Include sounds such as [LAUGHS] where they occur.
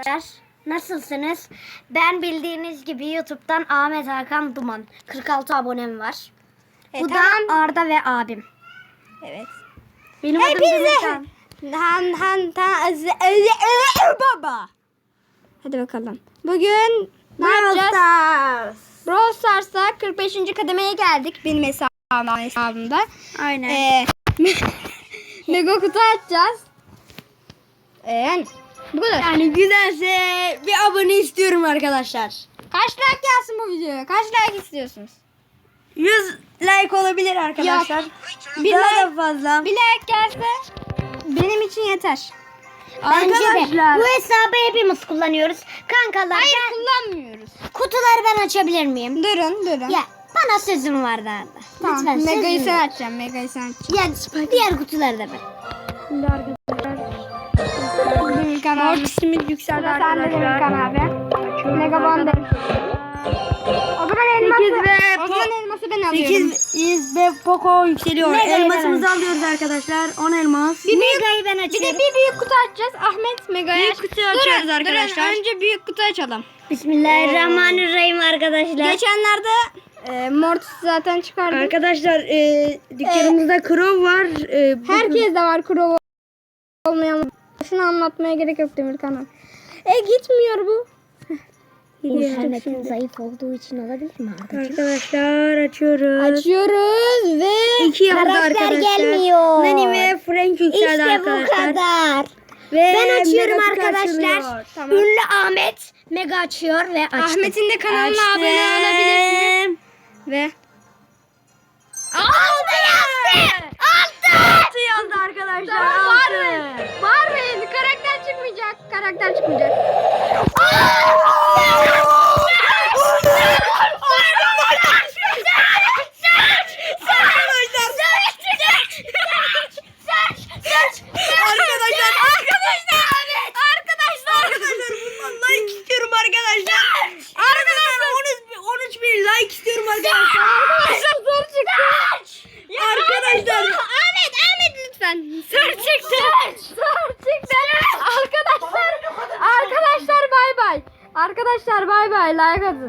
Arkadaşlar nasılsınız? Ben bildiğiniz gibi YouTube'dan Ahmet Hakan Duman. 46 abonem var. E, Bu tamam. da Arda ve abim. Evet. Benim adım Hepinize. Demirkan. Han han ta baba. Hadi bakalım. Bugün ne yapacağız? Brawl Stars'ta 45. kademeye geldik benim hesabımda. hesabımda. Aynen. Ee, [LAUGHS] Mega kutu açacağız. Ee, yani bu kadar. yani güzelse bir abone istiyorum arkadaşlar. Kaç like gelsin bu videoya? Kaç like istiyorsunuz? 100 like olabilir arkadaşlar. Bir Daha like- da fazla. Bir like gelse benim için yeter. Bence de. Arkadaşlar. Bu hesabı hepimiz kullanıyoruz. Kankalar Hayır ben kullanmıyoruz. kutuları ben açabilir miyim? Durun durun. Ya bana sözüm vardı Arda. Tamam. Lütfen Mega'yı sen var. açacaksın. Mega'yı sen açacaksın. Ya diğer kutuları da ben. Şimdi arkadaşlar. Simit yükseldi Sıra sende Demirkan abi. Mega Bond. O zaman elması. Sekiz ve o zaman elması ben alıyorum. 8 ve Poco yükseliyor. Mega'yı Elmasımızı ben- alıyoruz arkadaşlar. 10 elmas. Bir Mega'yı ben Bir de açıyorum. bir büyük kutu açacağız. Ahmet Mega'yı Büyük kutu açıyoruz Durun, arkadaşlar. Durun. Önce büyük kutu açalım. Bismillahirrahmanirrahim arkadaşlar. Geçenlerde e, Mortis zaten çıkardık. Arkadaşlar e, dükkanımızda Crow var. E, Herkes de var kuru olmayan. Şunu anlatmaya gerek yok Demirkan. E gitmiyor bu. İnternetin zayıf olduğu için olabilir mi Arkadaşlar açıyoruz. Açıyoruz ve İki yazdı karakter arkadaşlar. gelmiyor. Nani ve Frank yükseldi İşte bu arkadaşlar. kadar. Ve Ben açıyorum Mega arkadaşlar. Tamam. Ünlü Ahmet Mega açıyor ve açtı. Ahmet'in de kanalına Açtım. abone olabilirsiniz. Ve Altı yazdı. Altı. Altı yazdı arkadaşlar. Tamam, altı. Bağırmayın. Karakter çıkmayacak. Arkadaşlar arkadaşlar arkadaşlar arkadaşlar. Bundan like istiyorum arkadaşlar. Arkadaşlar 13 13 bin like istiyorum arkadaşlar. Arkadaşlar zor çıktı. Arkadaşlar Ahmet, Ahmet lütfen. Zor çıktı. Zor çıktı. Arkadaşlar, bay bay. Like atın.